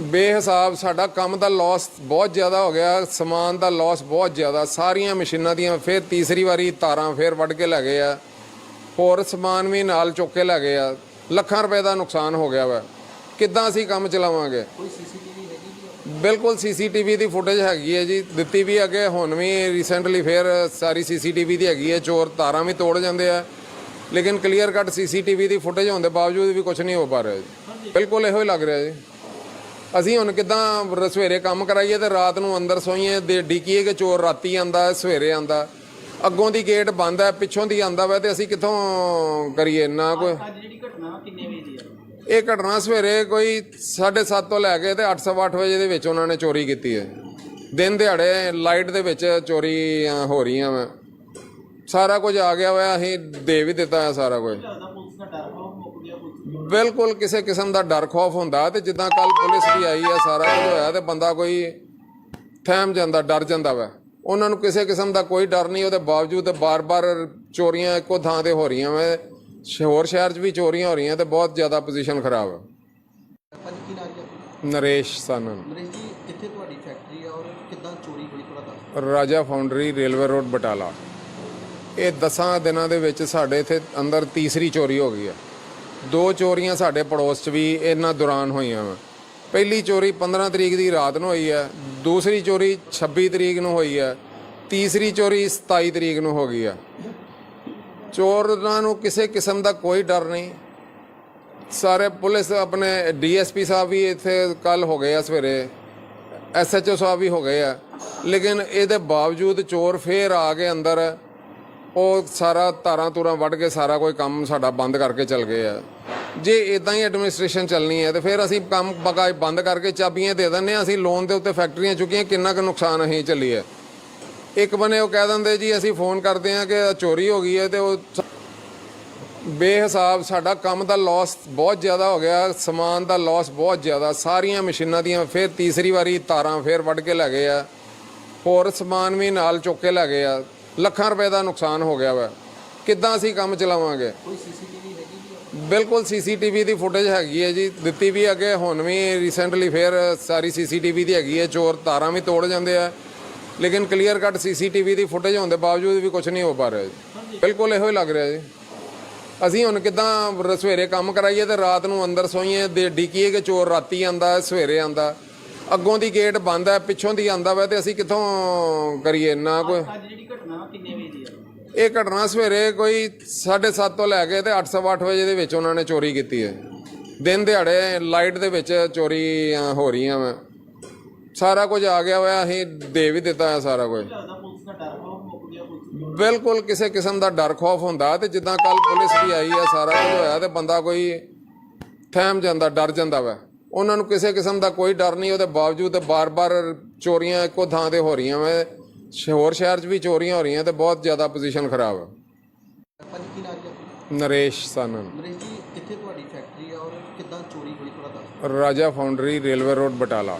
ਬੇਹਿਸਾਬ ਸਾਡਾ ਕੰਮ ਦਾ ਲਾਸ ਬਹੁਤ ਜ਼ਿਆਦਾ ਹੋ ਗਿਆ ਸਮਾਨ ਦਾ ਲਾਸ ਬਹੁਤ ਜ਼ਿਆਦਾ ਸਾਰੀਆਂ ਮਸ਼ੀਨਾਂ ਦੀਆਂ ਫਿਰ ਤੀਸਰੀ ਵਾਰੀ ਤਾਰਾਂ ਫਿਰ ਵੱਢ ਕੇ ਲੈ ਗਏ ਆ ਹੋਰ ਸਮਾਨ ਵੀ ਨਾਲ ਚੁੱਕ ਕੇ ਲੈ ਗਏ ਆ ਲੱਖਾਂ ਰੁਪਏ ਦਾ ਨੁਕਸਾਨ ਹੋ ਗਿਆ ਵਾ। ਕਿੱਦਾਂ ਅਸੀਂ ਕੰਮ ਚਲਾਵਾਂਗੇ? ਕੋਈ ਸੀਸੀਟੀਵੀ ਹੈਗੀ ਜੀ ਬਿਲਕੁਲ ਸੀਸੀਟੀਵੀ ਦੀ ਫੁਟੇਜ ਹੈਗੀ ਹੈ ਜੀ ਦਿੱਤੀ ਵੀ ਅੱਗੇ ਹੁਣ ਵੀ ਰੀਸੈਂਟਲੀ ਫਿਰ ਸਾਰੀ ਸੀਸੀਟੀਵੀ ਦੀ ਹੈਗੀ ਹੈ ਚੋਰ ਤਾਰਾਂ ਵੀ ਤੋੜ ਜਾਂਦੇ ਆ ਲੇਕਿਨ ਕਲੀਅਰ ਕੱਟ ਸੀਸੀਟੀਵੀ ਦੀ ਫੁਟੇਜ ਹੋਣ ਦੇ ਬਾਵਜੂਦ ਵੀ ਕੁਝ ਨਹੀਂ ਹੋ ਪਾ ਰਿਹਾ ਜੀ। ਬਿਲਕੁਲ ਇਹੋ ਹੀ ਲੱਗ ਰਿਹਾ ਜੀ। ਅਸੀਂ ਹੁਣ ਕਿਦਾਂ ਸਵੇਰੇ ਕੰਮ ਕਰਾਈਏ ਤੇ ਰਾਤ ਨੂੰ ਅੰਦਰ ਸੋਈਏ ਦੇ ਡਿੱਕੀਏ ਕਿ ਚੋਰ ਰਾਤੀ ਆਂਦਾ ਸਵੇਰੇ ਆਂਦਾ। ਅੱਗੋਂ ਦੀ ਗੇਟ ਬੰਦ ਹੈ ਪਿੱਛੋਂ ਦੀ ਆਂਦਾ ਵਾ ਤੇ ਅਸੀਂ ਕਿੱਥੋਂ ਕਰੀਏ? ਨਾ ਕੋਈ ਅੱਜ ਜਿਹੜੀ ਘਟਨਾ ਕਿੰਨੇ ਵਜੇ ਦੀ ਆ? ਇਹ ਘਟਨਾ ਸਵੇਰੇ ਕੋਈ 7:30 ਤੋਂ ਲੈ ਕੇ ਤੇ 8:30 ਵਜੇ ਦੇ ਵਿੱਚ ਉਹਨਾਂ ਨੇ ਚੋਰੀ ਕੀਤੀ ਹੈ। ਦਿਨ ਦਿਹਾੜੇ ਲਾਈਟ ਦੇ ਵਿੱਚ ਚੋਰੀਆਂ ਹੋ ਰਹੀਆਂ ਵਾ। ਸਾਰਾ ਕੁਝ ਆ ਗਿਆ ਹੋਇਆ ਅਸੀਂ ਦੇ ਵੀ ਦਿੱਤਾ ਸਾਰਾ ਕੁਝ ਲੱਗਦਾ ਪੁਲਿਸ ਦਾ ਡਰ ਬਹੁਤ ਮੁੱਕ ਗਿਆ ਪੁਲਿਸ ਬਿਲਕੁਲ ਕਿਸੇ ਕਿਸਮ ਦਾ ਡਰ ਖੌਫ ਹੁੰਦਾ ਤੇ ਜਿੱਦਾਂ ਕੱਲ ਪੁਲਿਸ ਵੀ ਆਈ ਆ ਸਾਰਾ ਕੁਝ ਹੋਇਆ ਤੇ ਬੰਦਾ ਕੋਈ ਥਹਿਮ ਜਾਂਦਾ ਡਰ ਜਾਂਦਾ ਵਾ। ਉਹਨਾਂ ਨੂੰ ਕਿਸੇ ਕਿਸਮ ਦਾ ਕੋਈ ਡਰ ਨਹੀਂ ਉਹਦੇ ਬਾਵਜੂਦ ਬਾਰ-ਬਾਰ ਚੋਰੀਆਂ ਇੱਕੋ ਥਾਂ ਤੇ ਹੋ ਰਹੀਆਂ ਵਾ। ਹੋਰ ਸ਼ਹਿਰ 'ਚ ਵੀ ਚੋਰੀਆਂ ਹੋ ਰਹੀਆਂ ਤੇ ਬਹੁਤ ਜ਼ਿਆਦਾ ਪੋਜੀਸ਼ਨ ਖਰਾਬ ਹੈ ਨਰੇਸ਼ ਸਾਨਨ। ਨਰੇਸ਼ ਜੀ ਕਿੱਥੇ ਤੁਹਾਡੀ ਫੈਕਟਰੀ ਆ ਔਰ ਕਿੱਦਾਂ ਚੋਰੀ ਹੋਈ ਥੋੜਾ ਦੱਸ ਰਾਜਾ ਫਾਊਂਡਰੀ ਰੇਲਵੇ ਰੋਡ ਬਟਾਲਾ। ਇਹ ਦਸਾਂ ਦਿਨਾਂ ਦੇ ਵਿੱਚ ਸਾਡੇ ਇੱਥੇ ਅੰਦਰ ਤੀਸਰੀ ਚੋਰੀ ਹੋ ਗਈ ਹੈ ਦੋ ਚੋਰੀਆਂ ਸਾਡੇ ਪੜੋਸ 'ਚ ਵੀ ਇਹਨਾਂ ਦੌਰਾਨ ਹੋਈਆਂ ਵਾ। ਪਹਿਲੀ ਚੋਰੀ 15 ਤਰੀਕ ਦੀ ਰਾਤ ਨੂੰ ਹੋਈ ਹੈ, ਦੂਸਰੀ ਚੋਰੀ 26 ਤਰੀਕ ਨੂੰ ਹੋਈ ਹੈ, ਤੀਸਰੀ ਚੋਰੀ 27 ਤਰੀਕ ਨੂੰ ਹੋ ਗਈ ਹੈ। ਚੋਰਾਂ ਨੂੰ ਕਿਸੇ ਕਿਸਮ ਦਾ ਕੋਈ ਡਰ ਨਹੀਂ। ਸਾਰੇ ਪੁਲਿਸ ਆਪਣੇ ਡੀਐਸਪੀ ਸਾਹਿਬ ਵੀ ਇੱਥੇ ਕੱਲ ਹੋ ਗਏ ਆ ਸਵੇਰੇ, ਐਸਐਚਓ ਸਾਹਿਬ ਵੀ ਹੋ ਗਏ ਆ। ਲੇਕਿਨ ਇਹਦੇ ਬਾਵਜੂਦ ਚੋਰ ਫੇਰ ਆ ਕੇ ਅੰਦਰ ਉਹ ਸਾਰਾ ਤਾਰਾਂ ਤੂਰਾਂ ਵੱਢ ਕੇ ਸਾਰਾ ਕੋਈ ਕੰਮ ਸਾਡਾ ਬੰਦ ਕਰਕੇ ਚਲ ਗਏ ਆ। ਜੇ ਇਦਾਂ ਹੀ ਐਡਮਿਨਿਸਟ੍ਰੇਸ਼ਨ ਚੱਲਣੀ ਹੈ ਤੇ ਫਿਰ ਅਸੀਂ ਕੰਮ ਬਗਾ ਬੰਦ ਕਰਕੇ ਚਾਬੀਆਂ ਦੇ ਦਿੰਦੇ ਆ ਅਸੀਂ ਲੋਨ ਦੇ ਉੱਤੇ ਫੈਕਟਰੀਆਂ ਚੁੱਕੀਆਂ, ਕਿੰਨਾ ਕੁ ਨੁਕਸਾਨ ਅਸੀਂ ਚੱਲੀ ਹੈ। ਇੱਕ ਬਨੇ ਉਹ ਕਹਿ ਦਿੰਦੇ ਜੀ, ਅਸੀਂ ਫੋਨ ਕਰਦੇ ਆ ਕਿ ਚੋਰੀ ਹੋ ਗਈ ਹੈ ਤੇ ਉਹ ਬੇਹਿਸਾਬ ਸਾਡਾ ਕੰਮ ਦਾ ਲਾਸ ਬਹੁਤ ਜ਼ਿਆਦਾ ਹੋ ਗਿਆ, ਸਮਾਨ ਦਾ ਲਾਸ ਬਹੁਤ ਜ਼ਿਆਦਾ, ਸਾਰੀਆਂ ਮਸ਼ੀਨਾਂ ਦੀਆਂ ਫਿਰ ਤੀਸਰੀ ਵਾਰੀ ਤਾਰਾਂ ਫਿਰ ਵੱਢ ਕੇ ਲੈ ਗਏ ਆ। ਹੋਰ ਸਮਾਨ ਵੀ ਨਾਲ ਚੁੱਕ ਕੇ ਲੈ ਗਏ ਆ। ਲੱਖਾਂ ਰੁਪਏ ਦਾ ਨੁਕਸਾਨ ਹੋ ਗਿਆ ਵਾ। ਕਿੱਦਾਂ ਅਸੀਂ ਕੰਮ ਚਲਾਵਾਂਗੇ? ਬਿਲਕੁਲ ਸੀਸੀਟੀਵੀ ਦੀ ਫੁਟੇਜ ਹੈਗੀ ਹੈ ਜੀ। ਦਿੱਤੀ ਵੀ ਅੱਗੇ ਹੁਣ ਵੀ ਰੀਸੈਂਟਲੀ ਫਿਰ ਸਾਰੀ ਸੀਸੀਟੀਵੀ ਦੀ ਹੈਗੀ ਹੈ। ਚੋਰ ਤਾਰਾਂ ਵੀ ਤੋੜ ਜਾਂਦੇ ਆ। ਲੇਕਿਨ ਕਲੀਅਰ ਕੱਟ ਸੀਸੀਟੀਵੀ ਦੀ ਫੁਟੇਜ ਹੋਣ ਦੇ ਬਾਵਜੂਦ ਵੀ ਕੁਝ ਨਹੀਂ ਹੋ ਪਾ ਰਿਹਾ ਜੀ। ਬਿਲਕੁਲ ਇਹੋ ਹੀ ਲੱਗ ਰਿਹਾ ਜੀ। ਅਸੀਂ ਹੁਣ ਕਿਦਾਂ ਸਵੇਰੇ ਕੰਮ ਕਰਾਈਏ ਤੇ ਰਾਤ ਨੂੰ ਅੰਦਰ ਸੋਈਏ ਦੇ ਡਿੱਕੀਏ ਕਿ ਚੋਰ ਰਾਤੀ ਆਂਦਾ ਸਵੇਰੇ ਆਂਦਾ। ਅੱਗੋਂ ਦੀ ਗੇਟ ਬੰਦ ਹੈ ਪਿੱਛੋਂ ਦੀ ਆਂਦਾ ਵਾ ਤੇ ਅਸੀਂ ਕਿੱਥੋਂ ਕਰੀਏ? ਨਾ ਕੋਈ। ਅੱਜ ਜਿਹੜੀ ਘਟਨਾ ਕਿੰਨੇ ਵਜੇ ਦੀ ਆ? ਇਹ ਘਟਨਾ ਸਵੇਰੇ ਕੋਈ 7:30 ਤੋਂ ਲੈ ਕੇ ਤੇ 8:30 ਵਜੇ ਦੇ ਵਿੱਚ ਉਹਨਾਂ ਨੇ ਚੋਰੀ ਕੀਤੀ ਹੈ। ਦਿਨ ਦਿਹਾੜੇ ਲਾਈਟ ਦੇ ਵਿੱਚ ਚੋਰੀਆਂ ਹੋ ਰਹੀਆਂ ਵਾ। ਸਾਰਾ ਕੁਝ ਆ ਗਿਆ ਹੋਇਆ ਅਸੀਂ ਦੇ ਵੀ ਦਿੱਤਾ ਹੈ ਸਾਰਾ ਕੁਝ। ਬਿਲਕੁਲ ਕਿਸੇ ਕਿਸਮ ਦਾ ਡਰ ਖੌਫ ਹੁੰਦਾ ਤੇ ਜਿੱਦਾਂ ਕੱਲ ਪੁਲਿਸ ਵੀ ਆਈ ਆ ਸਾਰਾ ਕੁਝ ਹੋਇਆ ਤੇ ਬੰਦਾ ਕੋਈ ਥਹਿਮ ਜਾਂਦਾ ਡਰ ਜਾਂਦਾ ਵਾ। ਉਹਨਾਂ ਨੂੰ ਕਿਸੇ ਕਿਸਮ ਦਾ ਕੋਈ ਡਰ ਨਹੀਂ ਉਹਦੇ ਬਾਵਜੂਦ ਬਾਰ-ਬਾਰ ਚੋਰੀਆਂ ਇੱਕੋ ਥਾਂ ਤੇ ਹੋ ਰਹੀਆਂ ਵਾ। ਹੋਰ ਸ਼ਹਿਰ 'ਚ ਵੀ ਚੋਰੀਆਂ ਹੋ ਰਹੀਆਂ ਤੇ ਬਹੁਤ ਜ਼ਿਆਦਾ ਪੋਜੀਸ਼ਨ ਖਰਾਬ ਹੈ ਨਰੇਸ਼ ਸਾਨਨ। ਨਰੇਸ਼ ਜੀ ਕਿੱਥੇ ਤੁਹਾਡੀ ਫੈਕਟਰੀ ਆ ਔਰ ਕਿੱਦਾਂ ਚੋਰੀ ਹੋਈ ਥੋੜਾ ਦੱਸ ਰਾਜਾ ਫਾਊਂਡਰੀ ਰੇਲਵੇ ਰੋਡ ਬਟਾਲਾ।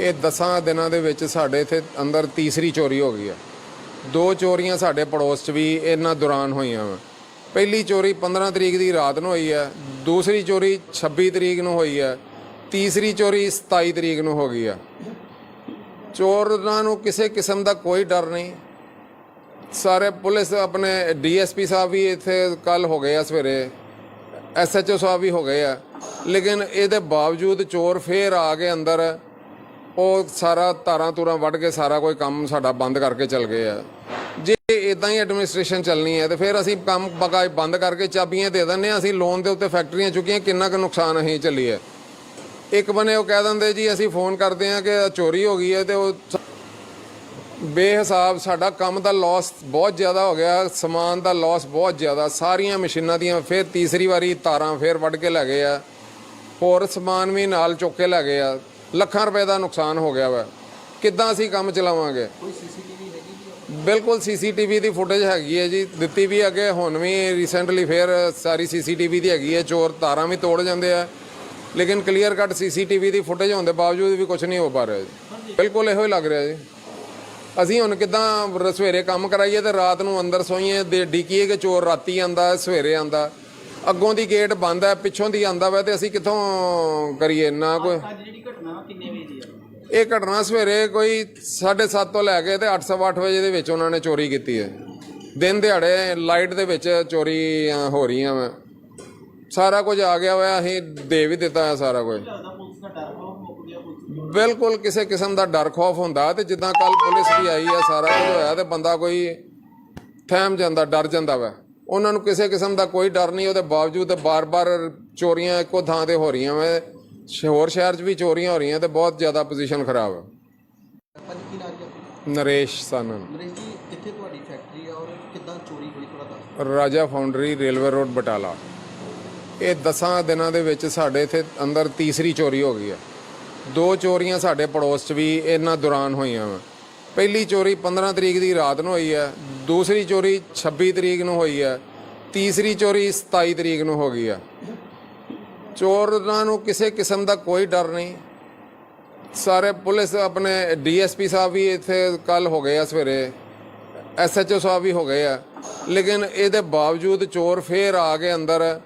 ਇਹ ਦਸਾਂ ਦਿਨਾਂ ਦੇ ਵਿੱਚ ਸਾਡੇ ਇੱਥੇ ਅੰਦਰ ਤੀਸਰੀ ਚੋਰੀ ਹੋ ਗਈ ਹੈ ਦੋ ਚੋਰੀਆਂ ਸਾਡੇ ਪੜੋਸ 'ਚ ਵੀ ਇਹਨਾਂ ਦੌਰਾਨ ਹੋਈਆਂ ਵਾ। ਪਹਿਲੀ ਚੋਰੀ 15 ਤਰੀਕ ਦੀ ਰਾਤ ਨੂੰ ਹੋਈ ਹੈ, ਦੂਸਰੀ ਚੋਰੀ 26 ਤਰੀਕ ਨੂੰ ਹੋਈ ਹੈ, ਤੀਸਰੀ ਚੋਰੀ 27 ਤਰੀਕ ਨੂੰ ਹੋ ਗਈ ਹੈ। ਚੋਰਾਂ ਨੂੰ ਕਿਸੇ ਕਿਸਮ ਦਾ ਕੋਈ ਡਰ ਨਹੀਂ। ਸਾਰੇ ਪੁਲਿਸ ਆਪਣੇ ਡੀਐਸਪੀ ਸਾਹਿਬ ਵੀ ਇੱਥੇ ਕੱਲ ਹੋ ਗਏ ਆ ਸਵੇਰੇ, ਐਸਐਚਓ ਸਾਹਿਬ ਵੀ ਹੋ ਗਏ ਆ। ਲੇਕਿਨ ਇਹਦੇ ਬਾਵਜੂਦ ਚੋਰ ਫੇਰ ਆ ਕੇ ਅੰਦਰ, ਉਹ ਸਾਰਾ ਤਾਰਾਂ ਤੂਰਾਂ ਵੱਢ ਕੇ ਸਾਰਾ ਕੋਈ ਕੰਮ ਸਾਡਾ ਬੰਦ ਕਰਕੇ ਚਲ ਗਏ ਆ। ਜੇ ਇਦਾਂ ਹੀ ਐਡਮਿਨਿਸਟ੍ਰੇਸ਼ਨ ਚੱਲਣੀ ਹੈ, ਤੇ ਫਿਰ ਅਸੀਂ ਕੰਮ ਬਕਾ ਬੰਦ ਕਰਕੇ ਚਾਬੀਆਂ ਦੇ ਦਿੰਦੇ ਆ ਅਸੀਂ ਲੋਨ ਦੇ ਉੱਤੇ ਫੈਕਟਰੀਆਂ ਚੁੱਕੀਆਂ, ਕਿੰਨਾ ਕੁ ਨੁਕਸਾਨ ਅਸੀਂ ਚੱਲੀ ਹੈ। ਇੱਕ ਬਨੇ ਉਹ ਕਹਿ ਦਿੰਦੇ, ਜੀ, ਅਸੀਂ ਫੋਨ ਕਰਦੇ ਆ ਕਿ ਚੋਰੀ ਹੋ ਗਈ ਹੈ ਤੇ ਉਹ ਬੇਹਿਸਾਬ ਸਾਡਾ ਕੰਮ ਦਾ ਲਾਸ ਬਹੁਤ ਜ਼ਿਆਦਾ ਹੋ ਗਿਆ, ਸਮਾਨ ਦਾ ਲਾਸ ਬਹੁਤ ਜ਼ਿਆਦਾ। ਸਾਰੀਆਂ ਮਸ਼ੀਨਾਂ ਦੀਆਂ ਫਿਰ ਤੀਸਰੀ ਵਾਰੀ ਤਾਰਾਂ ਫਿਰ ਵੱਢ ਕੇ ਲੈ ਗਏ ਆ। ਹੋਰ ਸਮਾਨ ਵੀ ਨਾਲ ਚੁੱਕ ਕੇ ਲੈ ਗਏ ਆ। ਲੱਖਾਂ ਰੁਪਏ ਦਾ ਨੁਕਸਾਨ ਹੋ ਗਿਆ ਵਾ। ਕਿੱਦਾਂ ਅਸੀਂ ਕੰਮ ਚਲਾਵਾਂਗੇ? ਕੋਈ ਸੀਸੀਟੀਵੀ ਬਿਲਕੁਲ ਸੀਸੀਟੀਵੀ ਦੀ ਫੁਟੇਜ ਹੈਗੀ ਹੈ ਜੀ। ਦਿੱਤੀ ਵੀ ਅੱਗੇ ਹੁਣ ਵੀ ਰੀਸੈਂਟਲੀ ਫਿਰ ਸਾਰੀ ਸੀਸੀਟੀਵੀ ਦੀ ਹੈਗੀ ਹੈ। ਚੋਰ ਤਾਰਾਂ ਵੀ ਤੋੜ ਜਾਂਦੇ ਆ। ਲੇਕਿਨ ਕਲੀਅਰ ਕੱਟ ਸੀਸੀਟੀਵੀ ਦੀ ਫੁਟੇਜ ਹੋਣ ਦੇ ਬਾਵਜੂਦ ਵੀ ਕੁਝ ਨਹੀਂ ਹੋ ਪਾ ਰਿਹਾ ਜੀ। ਬਿਲਕੁਲ ਇਹੋ ਹੀ ਲੱਗ ਰਿਹਾ ਜੀ। ਅਸੀਂ ਹੁਣ ਕਿਦਾਂ ਸਵੇਰੇ ਕੰਮ ਕਰਾਈਏ ਤੇ ਰਾਤ ਨੂੰ ਅੰਦਰ ਸੋਈਏ ਦੇ ਡਿੱਕੀਏ ਕਿ ਚੋਰ ਰਾਤੀ ਆਂਦਾ ਸਵੇਰੇ ਆਂਦਾ। ਅੱਗੋਂ ਦੀ ਗੇਟ ਬੰਦ ਹੈ ਪਿੱਛੋਂ ਦੀ ਆਂਦਾ ਵਾ ਤੇ ਅਸੀਂ ਕਿੱਥੋਂ ਕਰੀਏ? ਨਾ ਕੋਈ ਅੱਜ ਜਿਹੜੀ ਘਟਨਾ ਕਿੰਨੇ ਵਜੇ ਦੀ ਆ ਇਹ ਘਟਨਾ ਸਵੇਰੇ ਕੋਈ 7:30 ਤੋਂ ਲੈ ਕੇ ਤੇ 8:30 ਵਜੇ ਦੇ ਵਿੱਚ ਉਹਨਾਂ ਨੇ ਚੋਰੀ ਕੀਤੀ ਹੈ। ਦਿਨ ਦਿਹਾੜੇ ਲਾਈਟ ਦੇ ਵਿੱਚ ਚੋਰੀ ਹੋ ਰਹੀਆਂ ਵਾ। ਸਾਰਾ ਕੁਝ ਆ ਗਿਆ ਹੋਇਆ, ਅਸੀਂ ਦੇ ਵੀ ਦਿੱਤਾ ਹੈ ਸਾਰਾ ਕੁਝ। ਬਿਲਕੁਲ ਕਿਸੇ ਕਿਸਮ ਦਾ ਡਰ ਖੌਫ ਹੁੰਦਾ ਤੇ ਜਿੱਦਾਂ ਕੱਲ ਪੁਲਿਸ ਵੀ ਆਈ ਹੈ, ਸਾਰਾ ਕੁਝ ਹੋਇਆ ਤੇ ਬੰਦਾ ਕੋਈ ਥਹਿਮ ਜਾਂਦਾ, ਡਰ ਜਾਂਦਾ ਵਾ। ਉਹਨਾਂ ਨੂੰ ਕਿਸੇ ਕਿਸਮ ਦਾ ਕੋਈ ਡਰ ਨਹੀਂ, ਉਹਦੇ ਬਾਵਜੂਦ ਬਾਰ-ਬਾਰ ਚੋਰੀਆਂ ਇੱਕੋ ਥਾਂ ਤੇ ਹੋ ਰਹੀਆਂ ਵਾ। ਹੋਰ ਸ਼ਹਿਰ 'ਚ ਵੀ ਚੋਰੀਆਂ ਹੋ ਰਹੀਆਂ ਤੇ ਬਹੁਤ ਜ਼ਿਆਦਾ ਪੋਜੀਸ਼ਨ ਖਰਾਬ ਹੈ ਪੰਜ ਕੀ ਨਰੇਸ਼ ਸਾਨਨ ਨਰੇਸ਼ ਜੀ ਕਿੱਥੇ ਤੁਹਾਡੀ ਫੈਕਟਰੀ ਆ ਔਰ ਕਿੱਦਾਂ ਚੋਰੀ ਹੋਈ ਥੋੜਾ ਦੱਸ ਰਾਜਾ ਫਾਊਂਡਰੀ ਰੇਲਵੇ ਰੋਡ ਬਟਾਲਾ। ਇਹ ਦਸਾਂ ਦਿਨਾਂ ਦੇ ਵਿੱਚ ਸਾਡੇ ਇੱਥੇ ਅੰਦਰ ਤੀਸਰੀ ਚੋਰੀ ਹੋ ਗਈ ਹੈ ਦੋ ਚੋਰੀਆਂ ਸਾਡੇ ਪੜੋਸ 'ਚ ਵੀ ਇਹਨਾਂ ਦੌਰਾਨ ਹੋਈਆਂ ਵਾ। ਪਹਿਲੀ ਚੋਰੀ 15 ਤਰੀਕ ਦੀ ਰਾਤ ਨੂੰ ਹੋਈ ਹੈ ਦੂਸਰੀ ਚੋਰੀ 26 ਤਰੀਕ ਨੂੰ ਹੋਈ ਹੈ ਤੀਸਰੀ ਚੋਰੀ 27 ਤਰੀਕ ਨੂੰ ਹੋ ਗਈ ਹੈ ਚੋਰਾਂ ਨੂੰ ਕਿਸੇ ਕਿਸਮ ਦਾ ਕੋਈ ਡਰ ਨਹੀਂ। ਸਾਰੇ ਪੁਲਿਸ ਆਪਣੇ ਡੀਐਸਪੀ ਸਾਹਿਬ ਵੀ ਇੱਥੇ ਕੱਲ ਹੋ ਗਏ ਆ ਸਵੇਰੇ, ਐਸਐਚਓ ਸਾਹਿਬ ਵੀ ਹੋ ਗਏ ਆ। ਲੇਕਿਨ ਇਹਦੇ ਬਾਵਜੂਦ ਚੋਰ ਫੇਰ ਆ ਕੇ ਅੰਦਰ,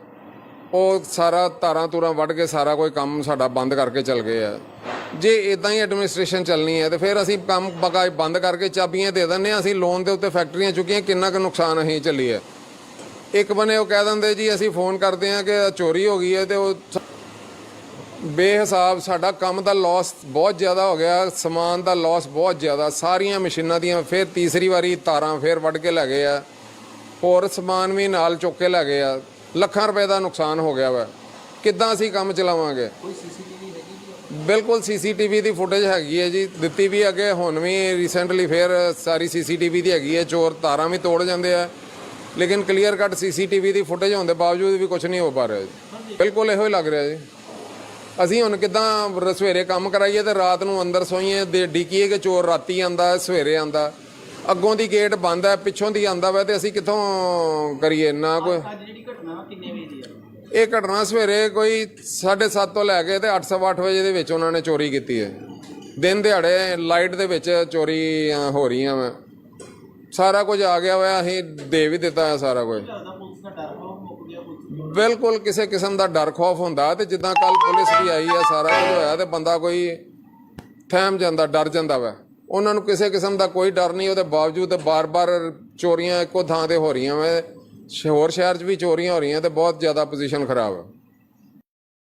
ਉਹ ਸਾਰਾ ਤਾਰਾਂ ਤੂਰਾਂ ਵੱਢ ਕੇ ਸਾਰਾ ਕੋਈ ਕੰਮ ਸਾਡਾ ਬੰਦ ਕਰਕੇ ਚਲ ਗਏ ਆ। ਜੇ ਇਦਾਂ ਹੀ ਐਡਮਿਨਿਸਟ੍ਰੇਸ਼ਨ ਚੱਲਣੀ ਹੈ ਤੇ ਫਿਰ ਅਸੀਂ ਕੰਮ ਬਕਾ ਬੰਦ ਕਰਕੇ ਚਾਬੀਆਂ ਦੇ ਦਿੰਦੇ ਆ ਅਸੀਂ ਲੋਨ ਦੇ ਉੱਤੇ ਫੈਕਟਰੀਆਂ ਚੁੱਕੀਆਂ, ਕਿੰਨਾ ਕੁ ਨੁਕਸਾਨ ਅਸੀਂ ਚੱਲੀ ਹੈ ਇੱਕ ਬਨੇ ਉਹ ਕਹਿ ਦਿੰਦੇ ਜੀ ਅਸੀਂ ਫੋਨ ਕਰਦੇ ਆ ਕਿ ਚੋਰੀ ਹੋ ਗਈ ਹੈ ਤੇ ਉਹ ਬੇਹਿਸਾਬ ਸਾਡਾ ਕੰਮ ਦਾ ਲਾਸ ਬਹੁਤ ਜ਼ਿਆਦਾ ਹੋ ਗਿਆ ਸਮਾਨ ਦਾ ਲਾਸ ਬਹੁਤ ਜ਼ਿਆਦਾ ਸਾਰੀਆਂ ਮਸ਼ੀਨਾਂ ਦੀਆਂ ਫਿਰ ਤੀਸਰੀ ਵਾਰੀ ਤਾਰਾਂ ਫਿਰ ਵੱਢ ਕੇ ਲੈ ਗਏ ਆ ਹੋਰ ਸਮਾਨ ਵੀ ਨਾਲ ਚੁੱਕ ਕੇ ਲੈ ਗਏ ਆ ਲੱਖਾਂ ਰੁਪਏ ਦਾ ਨੁਕਸਾਨ ਹੋ ਗਿਆ ਵਾ। ਕਿੱਦਾਂ ਅਸੀਂ ਕੰਮ ਚਲਾਵਾਂਗੇ? ਬਿਲਕੁਲ ਸੀਸੀਟੀਵੀ ਦੀ ਫੁਟੇਜ ਹੈਗੀ ਹੈ ਜੀ ਦਿੱਤੀ ਵੀ ਅੱਗੇ ਹੁਣ ਵੀ ਰੀਸੈਂਟਲੀ ਫਿਰ ਸਾਰੀ ਸੀਸੀਟੀਵੀ ਦੀ ਹੈਗੀ ਹੈ ਚੋਰ ਤਾਰਾਂ ਵੀ ਤੋੜ ਜਾਂਦੇ ਆ। ਲੇਕਿਨ ਕਲੀਅਰ ਕੱਟ ਸੀਸੀਟੀਵੀ ਦੀ ਫੁਟੇਜ ਹੋਣ ਦੇ ਬਾਵਜੂਦ ਵੀ ਕੁਝ ਨਹੀਂ ਹੋ ਪਾ ਰਿਹਾ ਜੀ। ਬਿਲਕੁਲ ਇਹੋ ਹੀ ਲੱਗ ਰਿਹਾ ਜੀ। ਅਸੀਂ ਹੁਣ ਕਿਦਾਂ ਸਵੇਰੇ ਕੰਮ ਕਰਾਈਏ ਤੇ ਰਾਤ ਨੂੰ ਅੰਦਰ ਸੋਈਏ ਦੇ ਡਿੱਕੀਏ ਕਿ ਚੋਰ ਰਾਤੀ ਆਂਦਾ ਸਵੇਰੇ ਆਂਦਾ। ਅੱਗੋਂ ਦੀ ਗੇਟ ਬੰਦ ਹੈ ਪਿੱਛੋਂ ਦੀ ਆਂਦਾ ਵਾ ਤੇ ਅਸੀਂ ਕਿੱਥੋਂ ਕਰੀਏ? ਨਾ ਕੋਈ। ਅੱਜ ਜਿਹੜੀ ਘਟਨਾ ਕਿੰਨੇ ਵਜੇ ਦੀ ਆ? ਇਹ ਘਟਨਾ ਸਵੇਰੇ ਕੋਈ 7:30 ਤੋਂ ਲੈ ਕੇ ਤੇ 8:30 ਵਜੇ ਦੇ ਵਿੱਚ ਉਹਨਾਂ ਨੇ ਚੋਰੀ ਕੀਤੀ ਹੈ। ਦਿਨ ਦਿਹਾੜੇ ਲਾਈਟ ਦੇ ਵਿੱਚ ਚੋਰੀ ਹੋ ਰਹੀਆਂ ਵਾ। ਸਾਰਾ ਕੁਝ ਆ ਗਿਆ ਹੋਇਆ, ਅਸੀਂ ਦੇ ਵੀ ਦਿੱਤਾ ਹੈ ਸਾਰਾ ਕੁਝ। ਬਿਲਕੁਲ ਕਿਸੇ ਕਿਸਮ ਦਾ ਡਰ ਖੌਫ ਹੁੰਦਾ ਤੇ ਜਿੱਦਾਂ ਕੱਲ ਪੁਲਿਸ ਵੀ ਆਈ ਹੈ ਸਾਰਾ ਕੁਝ ਹੋਇਆ ਤੇ ਬੰਦਾ ਕੋਈ ਥਹਿਮ ਜਾਂਦਾ, ਡਰ ਜਾਂਦਾ ਵਾ। ਉਹਨਾਂ ਨੂੰ ਕਿਸੇ ਕਿਸਮ ਦਾ ਕੋਈ ਡਰ ਨਹੀਂ, ਉਹਦੇ ਬਾਵਜੂਦ ਬਾਰ-ਬਾਰ ਚੋਰੀਆਂ ਇੱਕੋ ਥਾਂ ਤੇ ਹੋ ਰਹੀਆਂ ਵਾ। ਹੋਰ ਸ਼ਹਿਰ 'ਚ ਵੀ ਚੋਰੀਆਂ ਹੋ ਰਹੀਆਂ ਤੇ ਬਹੁਤ ਜ਼ਿਆਦਾ ਪੋਜੀਸ਼ਨ ਖਰਾਬ ਹੈ